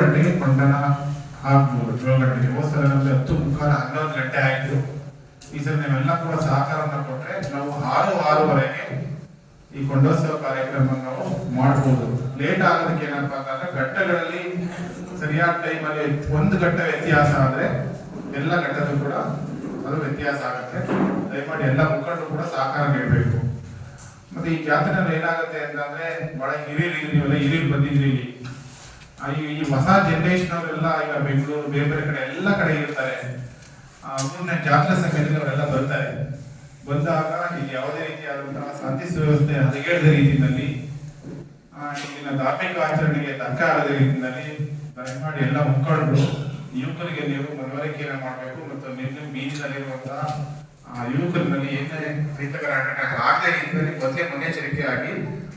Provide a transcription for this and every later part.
ಗಂಟೆಗೆ ಕೊಂಡನ ಹಾಕ್ಬೋದು. ಏಳು ಗಂಟೆಗೆ ಹೋದ ನಮ್ಗೆ ಹತ್ತು ಮುಖಾಲ ಹನ್ನೊಂದು ಗಂಟೆ ಆಯ್ತು. ಈ ಸಲ ನೀವೆಲ್ಲ ಕೂಡ ಸಹಕಾರವನ್ನು ಕೊಟ್ರೆ ನಾವು ಆರು ಆರೂವರೆಗೆ ಈ ಕೊಂಡೋತ್ಸವ ಕಾರ್ಯಕ್ರಮ ನಾವು ಮಾಡ್ಬೋದು. ಲೇಟ್ ಆಗೋದಕ್ಕೆ ಏನಪ್ಪಾ ಅಂತಂದ್ರೆ ಘಟ್ಟಗಳಲ್ಲಿ ಸರಿಯಾದ ಟೈಮಲ್ಲಿ ಒಂದು ಘಟ್ಟ ವ್ಯತ್ಯಾಸ ಆದ್ರೆ ಎಲ್ಲ ಘಟ್ಟದಲ್ಲೂ ಕೂಡ ಅದು ವ್ಯತ್ಯಾಸ ಆಗುತ್ತೆ. ದಯಮಾಡಿ ಎಲ್ಲ ಮುಖಂಡರು ಕೂಡ ಸಹಕಾರ ನೀಡಬೇಕು. ಮತ್ತೆ ಈ ಜಾತ್ರೆನಲ್ಲಿ ಏನಾಗುತ್ತೆ ಅಂತಂದ್ರೆ ಬಹಳ ಹಿರಿಯರು ನೀವೆಲ್ಲ ಹಿರಿಯರು ಬಂದಿದ್ರಿ ಇಲ್ಲಿ. ಈ ಹೊಸ ಜನರೇಷನ್ ಅವರೆಲ್ಲ ಈಗ ಬೆಂಗಳೂರು ಬೇರೆ ಬೇರೆ ಕಡೆ ಎಲ್ಲ ಕಡೆ ಇರ್ತಾರೆ. ಮೂರನೇ ಜಾತ್ರಾ ಸಂಘದಲ್ಲಿ ಅವರೆಲ್ಲ ಬರ್ತಾರೆ. ಬಂದಾಗ ಇಲ್ಲಿ ಯಾವುದೇ ರೀತಿಯಾದಂತಹ ಶಾಂತಿ ಸುವ್ಯವಸ್ಥೆ ಹದಗೆಡದ ರೀತಿಯಲ್ಲಿ ಇಲ್ಲಿನ ಧಾರ್ಮಿಕ ಆಚರಣೆಗೆ ಧಕ್ಕ ಆಗದ ರೀತಿಯಲ್ಲಿ ದಯಮಾಡಿ ಎಲ್ಲ ಮುಖಂಡರು ಯುವಕರಿಗೆ ನೀವು ಮನವರಿಕೆಯನ್ನು ಮಾಡಬೇಕು ಮತ್ತು ನಿಮ್ಮ ಬೀಜದಲ್ಲಿರುವಂತಹ ಯುವಕರಲ್ಲಿ ಏನೇ ಅಹಿತಕರ ಆಗದೇ ರೀತಿಯಲ್ಲಿ ಮೊದಲೇ ಮುನ್ನೆಚ್ಚರಿಕೆ ಆಗಿ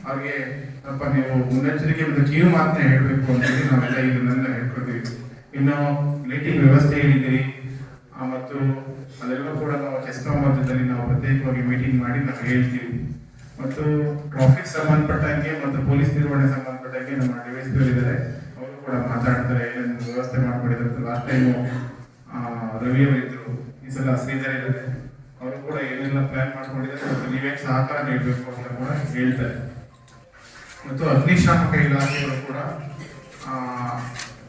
ಅವ್ರಿಗೆ ಸ್ವಲ್ಪ ನೀವು ಮುನ್ನೆಚ್ಚರಿಕೆ ಮತ್ತು ಕಿವಿ ಮಾತನ್ನ ಹೇಳಬೇಕು ಅಂತೇಳಿ ನಾವೆಲ್ಲ ಇದನ್ನೆಲ್ಲ ಹೇಳ್ಕೊತೀವಿ. ಇನ್ನು ಲೈಟಿಂಗ್ ವ್ಯವಸ್ಥೆ ಹೇಳಿದ್ದೀರಿ. ಮತ್ತು ಅದೆಲ್ಲ ಕೂಡ ನಾವು ಚೆಸ್ಕಾ ಮಧ್ಯದಲ್ಲಿ ನಾವು ಪ್ರತ್ಯೇಕವಾಗಿ ಮೀಟಿಂಗ್ ಮಾಡಿ ನಾವು ಹೇಳ್ತೀವಿ. ಮತ್ತು ಟ್ರಾಫಿಕ್ ಸಂಬಂಧಪಟ್ಟಂಗೆ ಮತ್ತು ಪೊಲೀಸ್ ನಿರ್ವಹಣೆ ಸಂಬಂಧಪಟ್ಟಂಗೆ ನಮ್ಮ ಡಿವೈಸ್ಗಳಿದ್ದಾರೆ ಅವರು ಕೂಡ ಮಾತಾಡ್ತಾರೆ, ಏನೇನು ವ್ಯವಸ್ಥೆ ಮಾಡ್ಕೊಂಡಿದ್ದಾರೆ ಲಾಸ್ಟ್ ಟೈಮು ರವಿ ಅವರಿದ್ರು ಈ ಸಲ ಶ್ರೀಧರ್ ಇದ್ದಾರೆ. ಅವರು ಕೂಡ ಏನೆಲ್ಲ ಪ್ಲಾನ್ ಮಾಡ್ಕೊಂಡಿದ್ದಾರೆ ನೀವೇನು ಸಹಕಾರ ನೀಡಬೇಕು ಅಂತ ಕೂಡ ಹೇಳ್ತಾರೆ. ಮತ್ತು ಅಗ್ನಿಶಾಮಕ ಇಲಾಖೆಗಳು ಕೂಡ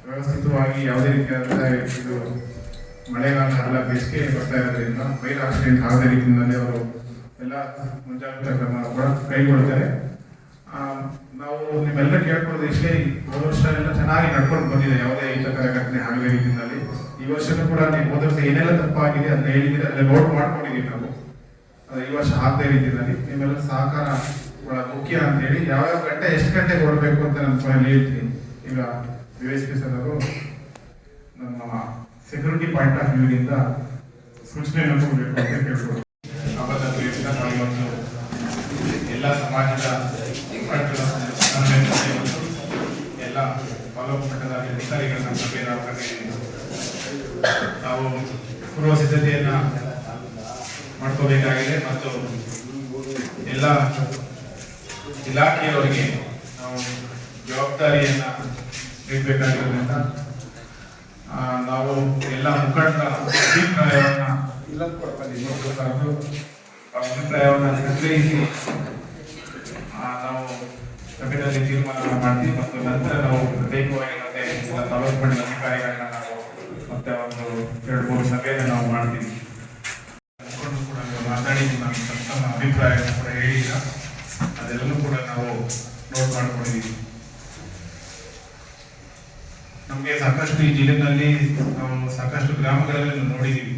ವ್ಯವಸ್ಥಿತವಾಗಿ ಯಾವುದೇ ರೀತಿಯಾದ ಇದು ಮಳೆಗಾಲ ಅಲ್ಲ, ಬೇಸಿಗೆ ಬರ್ತಾ ಇರೋದ್ರಿಂದ ಫೈರ್ ಆಕ್ಸಿಡೆಂಟ್ ಆಗದ ರೀತಿಯಿಂದಲೇ ಅವರು ಎಲ್ಲ ಮುಂಜಾಗ್ರತಾ ಕ್ರಮ ಕೂಡ ಕೈಗೊಳ್ತಾರೆ. ನಾವು ನಿಮ್ಮೆಲ್ಲ ಕೇಳ್ಕೊಳ್ಳೋದು ಇಷ್ಟೇ ಹೋದ ವರ್ಷ ಎಲ್ಲ ಚೆನ್ನಾಗಿ ನಡ್ಕೊಂಡು ಬಂದಿದೆ, ಯಾವುದೇ ಹಿತಕರ ಘಟನೆ ಆಗದ ರೀತಿಯಲ್ಲಿ ಈ ವರ್ಷನೂ ಕೂಡ ನೀವು ಹೋದ ವರ್ಷ ಏನೆಲ್ಲ ತಪ್ಪಾಗಿದೆ ಅದನ್ನ ಹೇಳಿದ್ರೆ ಅದನ್ನ ನೋಟ್ ಮಾಡ್ಕೊಂಡಿದ್ದೀವಿ ನಾವು. ಅದು ಈ ವರ್ಷ ಆಗದೆ ರೀತಿಯಲ್ಲಿ ನಿಮ್ಮೆಲ್ಲ ಸಹಕಾರ ಮುಖ್ಯ ಅಂತ ಹೇಳಿ ಯಾವ ಯಾವ ಗಂಟೆ ಎಷ್ಟು ಗಂಟೆಗೆ ಹೊರಬೇಕು ಅಂತ ನಾನು ಕೊನೆಯಲ್ಲಿ ಹೇಳ್ತೀನಿ. ಈಗ ವಿವೇಶ್ ಎಸ್ ಅವರು ನಮ್ಮ ಸೆಕ್ಯೂರಿಟಿ ಪಾಯಿಂಟ್ ಆಫ್ ವ್ಯೂನಿಂದ ಸೂಚನೆಯನ್ನು ಕೊಡಬೇಕು ಅಂತ ಕೇಳ್ಬೋದು ಹಬ್ಬದ ಪ್ರಯುಕ್ತ ನಾವಿವತ್ತು ಎಲ್ಲ ಸಮಾಜದ ಎಲ್ಲ ತಾಲೂಕು ಮಟ್ಟದ ಅಧಿಕಾರಿಗಳ ಸಭೆ ನಾವು ಕರೆದಿದ್ದೀವಿ ನಾವು ಪೂರ್ವ ಸಿದ್ಧತೆಯನ್ನ ಮಾಡ್ಕೋಬೇಕಾಗಿದೆ ಮತ್ತು ಎಲ್ಲ ಇಲಾಖೆಯವರಿಗೆ ನಾವು ಜವಾಬ್ದಾರಿಯನ್ನ ನೀಡಬೇಕಾಗಿರೋದ್ರಿಂದ ನಾವು ಎಲ್ಲ ಮುಖಂಡರ ಅಭಿಪ್ರಾಯವನ್ನ ಇಲ್ಲ ಕರೆದು ಅಭಿಪ್ರಾಯವನ್ನ ಸಂಗ್ರಹಿಸಿ ನಾವು ಸಭೆಯಲ್ಲಿ ತೀರ್ಮಾನ ಮಾಡ್ತೀವಿ ಮತ್ತು ನಂತರ ನಾವು ಪ್ರತ್ಯೇಕವಾಗಿ ಮತ್ತೆ ತಾಲೂಕು ಅಧಿಕಾರಿಗಳನ್ನ ನಾವು ಮತ್ತೆ ಒಂದು ಎರಡು ಮೂರು ಸಭೆಯನ್ನು ನಾವು ಮಾಡ್ತೀವಿ ಮುಖಂಡರು ಕೂಡ ನೀವು ಮಾತಾಡಿದ್ದು ನಮಗೆ ತಮ್ಮ ತಮ್ಮ ಅಭಿಪ್ರಾಯವನ್ನು ಕೂಡ ಹೇಳಿಲ್ಲ ಅದೆಲ್ಲವೂ ಕೂಡ ನಾವು ನೋಟ್ ಮಾಡ್ಕೊಂಡಿದ್ದೀವಿ ನಮಗೆ ಸಾಕಷ್ಟು ಈ ಜಿಲ್ಲೆನಲ್ಲಿ ನಾವು ಸಾಕಷ್ಟು ಗ್ರಾಮಗಳಲ್ಲಿ ನೋಡಿದ್ದೀವಿ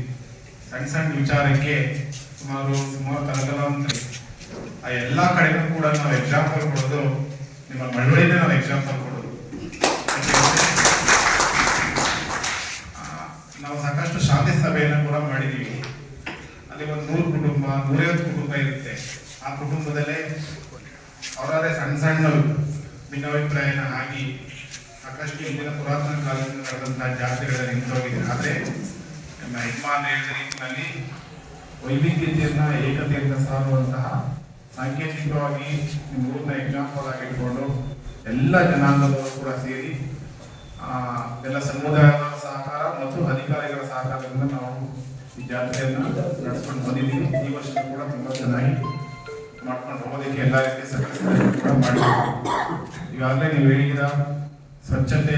ಸಣ್ಣ ಸಣ್ಣ ವಿಚಾರಕ್ಕೆ ಸುಮಾರು ಸುಮಾರು ತಲತಲಾಂತರ ಆ ಎಲ್ಲ ಕಡೆಗೂ ಕೂಡ ನಾವು ಎಕ್ಸಾಂಪಲ್ ಕೊಡೋದು ನಿಮ್ಮ ಮಳವಳ್ಳಿನೇ ನಾವು ಎಕ್ಸಾಂಪಲ್ ಕೊಡೋದು. ನಾವು ಸಾಕಷ್ಟು ಶಾಂತಿ ಸಭೆಯನ್ನು ಕೂಡ ಮಾಡಿದ್ದೀವಿ ಅಲ್ಲಿ ಒಂದು ನೂರು ಕುಟುಂಬ, ನೂರೈವತ್ತು ಕುಟುಂಬ ಇರುತ್ತೆ. ಆ ಕುಟುಂಬದಲ್ಲೇ ಅವರಾದ್ರೆ ಸಣ್ಣ ಸಣ್ಣ ಭಿನ್ನಾಭಿಪ್ರಾಯನ ಆಗಿ ಸಾಕಷ್ಟು ಹಿಂದಿನ ಪುರಾತನ ಕಾಲದಿಂದ ನಡೆದಂತಹ ಜಾತಿಗಳಲ್ಲಿ ನಿಂತೋಗಿದೆ ಆದರೆ ನಮ್ಮ ಯಜಮಾನ್ ಹೇಳಿದ ರೀತಿಯಲ್ಲಿ ವೈವಿಧ್ಯತೆಯನ್ನ ಏಕತೆಯಿಂದ ಸಾರುವಂತಹ ಸಾಂಕೇತಿಕವಾಗಿ ನಿಮ್ಮ ಊರಿನ ಎಕ್ಸಾಂಪಲ್ ಆಗಿಟ್ಕೊಂಡು ಎಲ್ಲ ಜನಾಂಗದವರು ಕೂಡ ಸೇರಿ ಎಲ್ಲ ಸಮುದಾಯದ ಸಹಕಾರ ಮತ್ತು ಅಧಿಕಾರಿಗಳ ಸಹಕಾರದಿಂದ ನಾವು ಈ ಜಾತ್ರೆಯನ್ನು ನಡೆಸ್ಕೊಂಡು ಬಂದಿದ್ದೀವಿ. ಈ ವರ್ಷ ಕೂಡ ತುಂಬ ಚೆನ್ನಾಗಿ ಮಾಡ್ಕೊಂಡು ಹೋಗೋದಕ್ಕೆ ಎಲ್ಲ ರೀತಿ ಸಕಲ ಕೂಡ ಈಗಾಗಲೇ ನೀವು ಹೇಳಿದ ಸ್ವಚ್ಛತೆ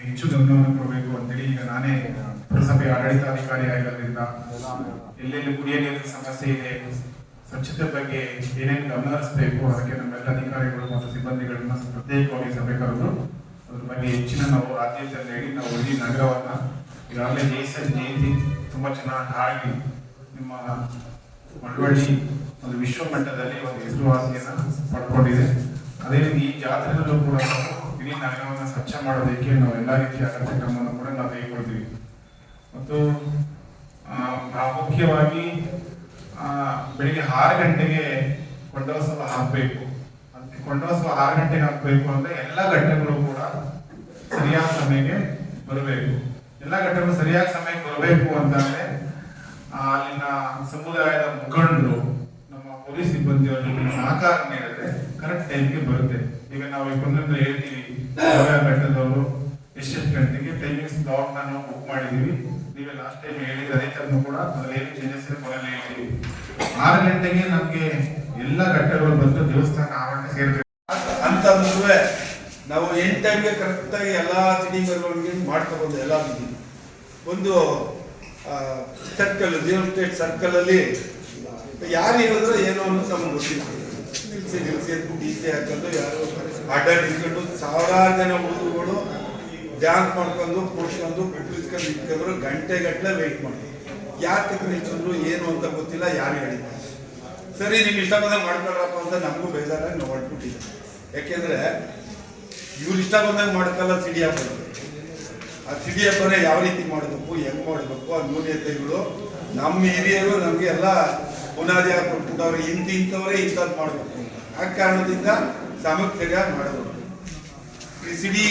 ಹೆಚ್ಚು ಗಮನವನ್ನು ಕೊಡಬೇಕು ಅಂತೇಳಿ ಈಗ ನಾನೇ ಪುರಸಭೆ ಆಡಳಿತಾಧಿಕಾರಿ ಆಗಿರೋದ್ರಿಂದ ಎಲ್ಲೆಲ್ಲಿ ಕುಡಿಯ ನೀರಿನ ಸಮಸ್ಯೆ ಇದೆ, ಸ್ವಚ್ಛತೆ ಬಗ್ಗೆ ಏನೇನು ಗಮನ ಹರಿಸಬೇಕು ಅದಕ್ಕೆ ನಮ್ಮೆಲ್ಲ ಅಧಿಕಾರಿಗಳು ಮತ್ತು ಸಿಬ್ಬಂದಿಗಳನ್ನ ಪ್ರತ್ಯೇಕವಾಗಿ ಸಭೆ ಕರೆದು ಅದ್ರ ಬಗ್ಗೆ ಹೆಚ್ಚಿನ ನಾವು ಆದ್ಯತೆ ನೀಡಿ, ನಾವು ಇಡೀ ನಗರವನ್ನ ಈಗಾಗಲೇ ಜೈಸನ್ ಜಯಂತಿ ತುಂಬಾ ಚೆನ್ನಾಗಿ ಆಗಿ ನಿಮ್ಮ ಮಳವಳ್ಳಿ ಒಂದು ವಿಶ್ವ ಮಟ್ಟದಲ್ಲಿ ಒಂದು ಹೆಸರುವಾಸಿಯನ್ನ ಪಡ್ಕೊಂಡಿದೆ ಅದೇ ರೀತಿ ಈ ಜಾತ್ರೆಯಲ್ಲೂ ಕೂಡ ಇಡೀ ನಗರವನ್ನು ಸ್ವಚ್ಛ ಮಾಡೋದಕ್ಕೆ ನಾವು ಎಲ್ಲ ರೀತಿಯ ಅಗತ್ಯ ಕ್ರಮವನ್ನು ಕೂಡ ನಾವು ತೆಗೆದುಕೊಳ್ತೀವಿ. ಮತ್ತು ಪ್ರಾಮುಖ್ಯವಾಗಿ ಬೆಳಿಗ್ಗೆ ಆರು ಗಂಟೆಗೆ ಕೊಂಡೋತ್ಸವ ಹಾಕಬೇಕು. ಕೊಂಡೋತ್ಸವ ಆರು ಗಂಟೆಗೆ ಹಾಕಬೇಕು ಅಂದರೆ ಎಲ್ಲ ಘಟ್ಟಗಳು ಕೂಡ ಸರಿಯಾದ ಸಮಯಕ್ಕೆ ಬರಬೇಕು. ಎಲ್ಲ ಘಟ್ಟಗಳು ಸರಿಯಾದ ಸಮಯಕ್ಕೆ ಬರಬೇಕು ಅಂತಂದ್ರೆ ಆ, ಅಲ್ಲಿನ ಸಮುದಾಯದ ಮುಖಂಡರು ನಮ್ಮ ಪೊಲೀಸ್ ಸಿಬ್ಬಂದಿಯವರಿಗೆ ಸಹಕಾರ ನೀಡಿದ್ರೆ ಕರೆಕ್ಟ್ ಟೈಮ್ಗೆ ಬರುತ್ತೆ. ಈಗ ನಾವು ಇಬ್ಬರನ್ನ ಹೇಳ್ತೀವಿ ಬೆಟ್ಟದವರು ಎಷ್ಟೆಷ್ಟು ಗಂಟೆಗೆ ಟೈಮಿಂಗ್ಸ್ ಬ್ಲಾಕ್ ನಾನು ಬುಕ್ ಮಾಡಿದೀವಿ ನೀವೇ ಲಾಸ್ಟ್ ಟೈಮ್ ಹೇಳಿದ ಅದೇ ಕೂಡ ಏನು ಚೇಂಜಸ್ ಮೊದಲೇ ಹೇಳ್ತೀವಿ. ಆರು ಗಂಟೆಗೆ ನಮ್ಗೆ ಎಲ್ಲ ಘಟ್ಟಗಳು ಬಂದು ದೇವಸ್ಥಾನ ಆವರಣ ಸೇರ್ಬೇಕು. ಅಂತ ನಾವು ಎಂಟು ಟೈಮ್ಗೆ ಕರೆಕ್ಟಾಗಿ ಎಲ್ಲ ಸಿಟಿಗಳಿಗೆ ಮಾಡ್ಕೊಬೋದು ಎಲ್ಲ ಒಂದು ಸರ್ಕಲ್ ಜಿಯೋ ಸ್ಟೇಟ್ ಸರ್ಕಲಲ್ಲಿ ಯಾರು ಹೇಳಿದ್ರೆ ಏನು ಅನ್ನೋದು ನಮ್ಗೆ ಗೊತ್ತಿಲ್ಲ ನಿಲ್ಸಿ ನಿಲ್ಸಿ ಅಂತ ಡಿ ಸಿ ಹಾಕೊಂಡು ಯಾರು ಅಡ್ಡ ನಿಲ್ಕೊಂಡು ಸಾವಿರಾರು ಜನ ಹುಡುಗರುಗಳು ಡ್ಯಾನ್ಸ್ ಮಾಡ್ಕೊಂಡು ಕೂಡ್ಸ್ಕೊಂಡು ಬಿಟ್ಟಿಸ್ಕೊಂಡು ನಿಂತ್ಕೊಂಡ್ರು ಗಂಟೆ ಗಟ್ಟಲೆ ವೆಯ್ಟ್ ಮಾಡಿ ಯಾಕೆ ನಿಲ್ಸಿದ್ರು ಏನು ಅಂತ ಗೊತ್ತಿಲ್ಲ, ಯಾರು ಹೇಳಿದ್ರು ಸರಿ ನಿಮ್ಗೆ ಇಷ್ಟ ಬಂದಂಗೆ ಮಾಡ್ಕೊಳ್ರಪ್ಪ ಅಂತ ನಮಗೂ ಬೇಜಾರಾಗಿ ನಾವು ಹೊಡ್ಬಿಟ್ಟಿದ್ದೆ ಯಾಕೆಂದ್ರೆ ಇವ್ರು ಇಷ್ಟ ಬಂದಂಗೆ ಮಾಡ್ಕಲ್ಲ ಸಿಡಿ ಹಬ್ಬ. ಆ ಸಿಡಿ ಹಬ್ಬನ ಯಾವ ರೀತಿ ಮಾಡಬೇಕು, ಹೆಂಗ್ ಮಾಡಬೇಕು ಆ ನ್ಯೂನತೆಗಳು ನಮ್ಮ ಹಿರಿಯರು ನಮಗೆ ಎಲ್ಲ ಬುನಾದಿ ಹಾಕೊಟ್ಬಿಟ್ಟವ್ರೆ ಇಂತ ಇಂಥವ್ರೆ ಇಂಥದ್ದು ಮಾಡಬೇಕು. ಆ ಕಾರಣದಿಂದ ಸರಿಯಾಗಿ ಮಾಡಬೇಕು ಈ ಸಿಡಿ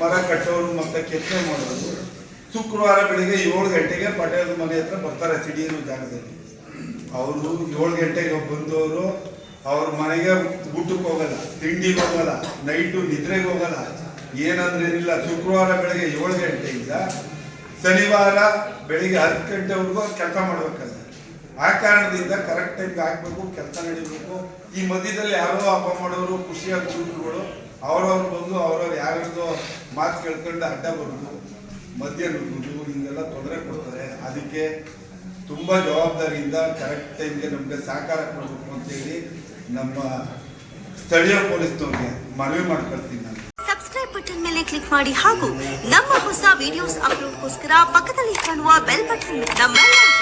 ಮರ ಕಟ್ಟೋರು ಮತ್ತೆ ಕೆತ್ತನೆ ಮಾಡೋದು ಶುಕ್ರವಾರ ಬೆಳಿಗ್ಗೆ ಏಳು ಗಂಟೆಗೆ ಪಟೇಲ್ ಮನೆ ಹತ್ರ ಬರ್ತಾರೆ ಸಿಡಿ ಅನ್ನೋ ಜಾಗದಲ್ಲಿ. ಅವರು ಏಳು ಗಂಟೆಗೆ ಬಂದವರು ಅವ್ರ ಮನೆಗೆ ಊಟಕ್ಕೆ ಹೋಗಲ್ಲ, ತಿಂಡಿಗೆ ಹೋಗಲ್ಲ ನೈಟು ನಿದ್ರೆಗೆ ಹೋಗಲ್ಲ. ಏನಂದ್ರೆ ಏನಿಲ್ಲ. ಶುಕ್ರವಾರ ಬೆಳಗ್ಗೆ ಏಳು ಗಂಟೆಯಿಂದ ಶನಿವಾರ ಬೆಳಿಗ್ಗೆ ಹತ್ತು ಗಂಟೆವರೆಗೂ ಕೆಲಸ ಮಾಡ್ಬೇಕಲ್ಲ ಆ ಕಾರಣದಿಂದ ಕರೆಕ್ಟ್ ಟೈಮ್ಗೆ ಹಾಕ್ಬೇಕು ಕೆಲಸ ನಡೀಬೇಕು. ಈ ಮಧ್ಯದಲ್ಲಿ ಯಾರೋ ಹಬ್ಬ ಮಾಡೋರು, ಖುಷಿಯಾಗಿ ಹುಡುಗರುಗಳು, ಅವ್ರವ್ರು ಬಂದು ಅವ್ರವ್ರು ಯಾರ್ಯಾರ್ದೋ ಮಾತು ಕೇಳ್ಕೊಂಡು ಅಡ್ಡ ಬರೋದು ಮಧ್ಯ ನುಗ್ಗುದು, ಹಿಂಗೆಲ್ಲ ತೊಂದರೆ ಕೊಡ್ತಾರೆ. ಅದಕ್ಕೆ ತುಂಬ ಜವಾಬ್ದಾರಿಯಿಂದ ಕರೆಕ್ಟ್ ಟೈಮ್ಗೆ ನಮಗೆ ಸಹಕಾರ ಕೊಡಬೇಕು ಅಂತೇಳಿ ನಮ್ಮ ಸ್ಥಳೀಯ ಪೊಲೀಸ್ನವ್ರಿಗೆ ಮನವಿ ಮಾಡ್ಕೊಳ್ತೀನಿ ನಾನು. ಸಬ್ಸ್ಕ್ರೈಬ್ ಬಟನ್ ಮೇಲೆ ಕ್ಲಿಕ್ ಮಾಡಿ ಹಾಗೂ ನಮ್ಮ ಹೊಸ ವಿಡಿಯೋಸ್ ಅಪ್ಲೋಡ್ಗೋಸ್ಕರ ಪಕ್ಕದಲ್ಲಿ ಕಾಣುವ ಬೆಲ್ ಬಟನ್ ವಿಡಿಯೋಗಳನ್ನ